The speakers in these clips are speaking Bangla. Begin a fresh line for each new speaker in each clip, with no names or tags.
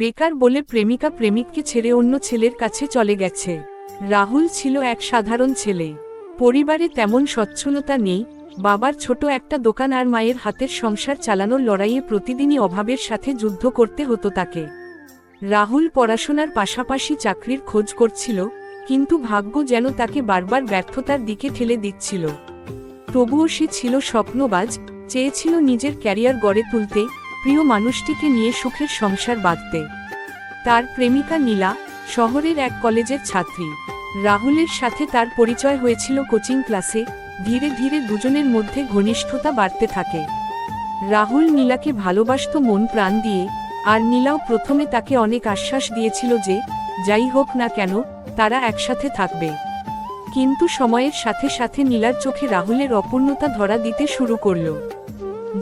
বেকার বলে প্রেমিকা প্রেমিককে ছেড়ে অন্য ছেলের কাছে চলে গেছে। রাহুল ছিল এক সাধারণ ছেলে। পরিবারে তেমন সচ্ছলতা নেই, বাবার ছোট একটা দোকান আর মায়ের হাতের সংসার চালানোর লড়াইয়ে প্রতিদিনই অভাবের সাথে যুদ্ধ করতে হতো তাকে। রাহুল পড়াশোনার পাশাপাশি চাকরির খোঁজ করছিল, কিন্তু ভাগ্য যেন তাকে বারবার ব্যর্থতার দিকে ঠেলে দিচ্ছিল। তবুও সে ছিল স্বপ্নবাজ, চেয়েছিল নিজের ক্যারিয়ার গড়ে তুলতে প্রিয় মানুষটিকে নিয়ে সুখের সংসার বাঁধতে। তার প্রেমিকা নীলা, শহরের এক কলেজের ছাত্রী। রাহুলের সাথে তার পরিচয় হয়েছিল কোচিং ক্লাসে, ধীরে ধীরে দুজনের মধ্যে ঘনিষ্ঠতা বাড়তে থাকে। রাহুল নীলাকে ভালোবাসত মন প্রাণ দিয়ে, আর নীলাও প্রথমে তাকে অনেক আশ্বাস দিয়েছিল যে, যাই হোক না কেন, তারা একসাথে থাকবে। কিন্তু সময়ের সাথে সাথে নীলার চোখে রাহুলের অপূর্ণতা ধরা দিতে শুরু করল।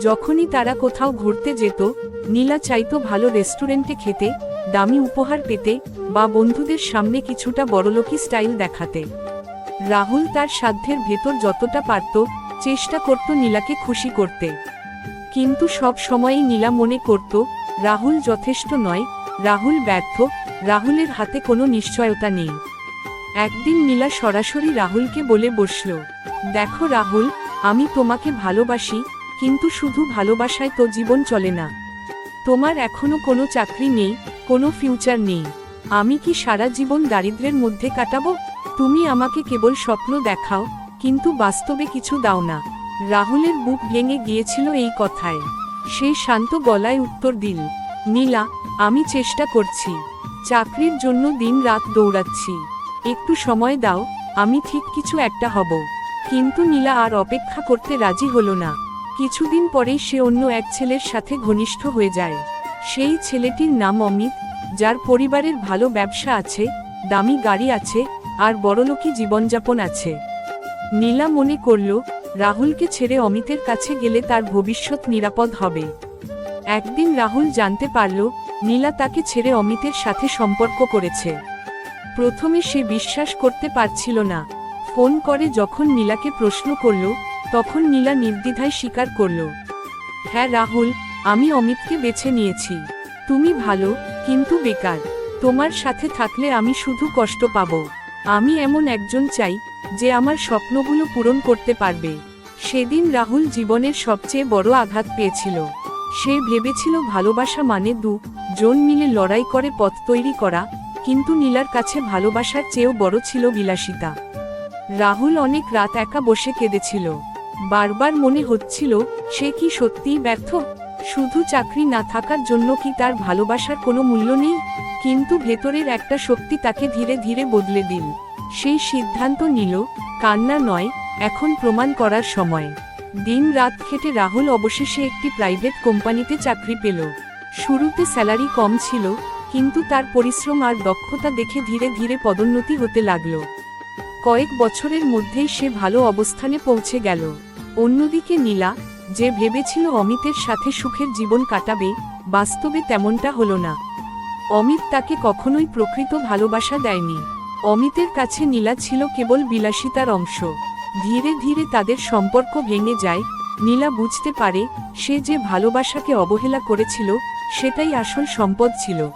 যখনই তারা কোথাও ঘুরতে যেত, নীলা চাইতো ভালো রেস্টুরেন্টে খেতে, দামি উপহার পেতে, বা বন্ধুদের সামনে কিছুটা বড়লোকি স্টাইল দেখাতে। রাহুল তার সাধ্যের ভেতর যতটা পারত, চেষ্টা করত নীলাকে খুশি করতে। কিন্তু সব সময়ই নীলা মনে করত, রাহুল যথেষ্ট নয়, রাহুল ব্যর্থ, রাহুলের হাতে কোনো নিশ্চয়তা নেই। একদিন নীলা সরাসরি রাহুলকে বলে বসল, দেখো রাহুল, আমি তোমাকে ভালোবাসি কিন্তু শুধু ভালোবাসায় তো জীবন চলে না। তোমার এখনও কোনো চাকরি নেই, কোনো ফিউচার নেই। আমি কি সারা জীবন দারিদ্র্যের মধ্যে কাটাবো? তুমি আমাকে কেবল স্বপ্ন দেখাও, কিন্তু বাস্তবে কিছু দাও না। রাহুলের বুক ভেঙে গিয়েছিল এই কথায়। সে শান্ত গলায় উত্তর দিল, নীলা, আমি চেষ্টা করছি। চাকরির জন্য দিন রাত দৌড়াচ্ছি। একটু সময় দাও, আমি ঠিক কিছু একটা হব। কিন্তু নীলা আর অপেক্ষা করতে রাজি হলো না। কিছুদিন পরেই সে অন্য এক ছেলের সাথে ঘনিষ্ঠ হয়ে যায়। সেই ছেলেটির নাম অমিত, যার পরিবারের ভালো ব্যবসা আছে, দামি গাড়ি আছে, আর বড়লোকি জীবনযাপন আছে। নীলা মনে করল, রাহুলকে ছেড়ে অমিতের কাছে গেলে তার ভবিষ্যৎ নিরাপদ হবে। একদিন রাহুল জানতে পারল, নীলা তাকে ছেড়ে অমিতের সাথে সম্পর্ক করেছে। প্রথমে সে বিশ্বাস করতে পারছিল না। ফোন করে যখন নীলাকে প্রশ্ন করল তখন নীলা নির্দ্বিধায় স্বীকার করল হ্যাঁ রাহুল, আমি অমিতকে বেছে নিয়েছি। তুমি ভালো, কিন্তু বেকার। তোমার সাথে থাকলে আমি শুধু কষ্ট পাব। আমি এমন একজন চাই, যে আমার স্বপ্নগুলো পূরণ করতে পারবে। সেদিন রাহুল জীবনের সবচেয়ে বড় আঘাত পেয়েছিল। সে ভেবেছিল ভালোবাসা মানে দু জন মিলে লড়াই করে পথ তৈরি করা, কিন্তু নীলার কাছে ভালোবাসার চেয়েও বড় ছিল বিলাসিতা। রাহুল অনেক রাত একা বসে কেঁদেছিল। বারবার মনে হচ্ছিল, সে কি সত্যিই ব্যর্থ? শুধু চাকরি না থাকার জন্য কি তার ভালোবাসার কোনো মূল্য নেই? কিন্তু ভেতরের একটা শক্তি তাকে ধীরে ধীরে বদলে দিল। সেই সিদ্ধান্ত নিল, কান্না নয়, এখন প্রমাণ করার সময়। দিন রাত খেটে রাহুল অবশেষে একটি প্রাইভেট কোম্পানিতে চাকরি পেল। শুরুতে স্যালারি কম ছিল, কিন্তু তার পরিশ্রম আর দক্ষতা দেখে ধীরে ধীরে পদোন্নতি হতে লাগল। কয়েক বছরের মধ্যেই সে ভালো অবস্থানে পৌঁছে গেল। অন্যদিকে নীলা, যে ভেবেছিল অমিতের সাথে সুখের জীবন কাটাবে, বাস্তবে তেমনটা হলো না। অমিত তাকে কখনোই প্রকৃত ভালোবাসা দেয়নি। অমিতের কাছে নীলা ছিল কেবল বিলাসিতার অংশ। ধীরে ধীরে তাদের সম্পর্ক ভেঙে যায়। নীলা বুঝতে পারে, সে যে ভালোবাসাকে অবহেলা করেছিল, সেটাই আসল সম্পদ ছিল।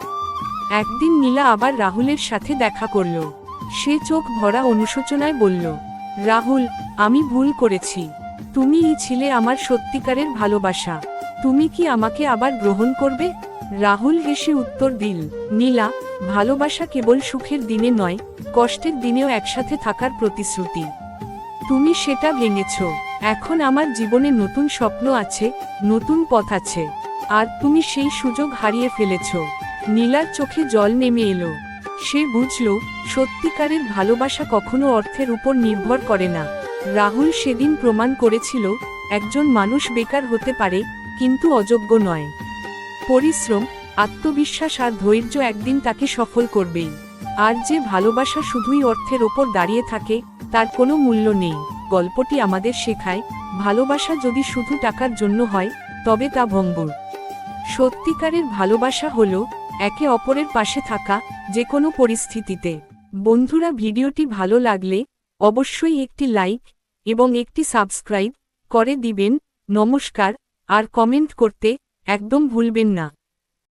একদিন নীলা আবার রাহুলের সাথে দেখা করল। সে চোখ ভরা অনুশোচনায় বলল, রাহুল, আমি ভুল করেছি। তুমিই ছিলে আমার সত্যিকারের ভালোবাসা। তুমি কি আমাকে আবার গ্রহণ করবে? রাহুল হেসে উত্তর দিল, নীলা, ভালোবাসা কেবল সুখের দিনে নয়, কষ্টের দিনেও একসাথে থাকার প্রতিশ্রুতি। তুমি সেটা ভেঙেছ। এখন আমার জীবনে নতুন স্বপ্ন আছে, নতুন পথ আছে। আর তুমি সেই সুযোগ হারিয়ে ফেলেছ। নীলার চোখে জল নেমে এলো। সে বুঝল, সত্যিকারের ভালোবাসা কখনো অর্থের উপর নির্ভর করে না। রাহুল সেদিন প্রমাণ করেছিল, একজন মানুষ বেকার হতে পারে, কিন্তু অযোগ্য নয়। পরিশ্রম, আত্মবিশ্বাস আর ধৈর্য একদিন তাকে সফল করবেই। আর যে ভালোবাসা শুধুই অর্থের ওপর দাঁড়িয়ে থাকে, তার কোনো মূল্য নেই। গল্পটি আমাদের শেখায়, ভালোবাসা যদি শুধু টাকার জন্য হয়, তবে তা ভঙ্গুর। সত্যিকারের ভালোবাসা হল একে অপরের পাশে থাকা যে কোনো পরিস্থিতিতে। বন্ধুরা, ভিডিওটি ভালো লাগলে অবশ্যই একটি লাইক এবং একটি সাবস্ক্রাইব করে দিবেন। নমস্কার, আর কমেন্ট করতে একদম ভুলবেন না।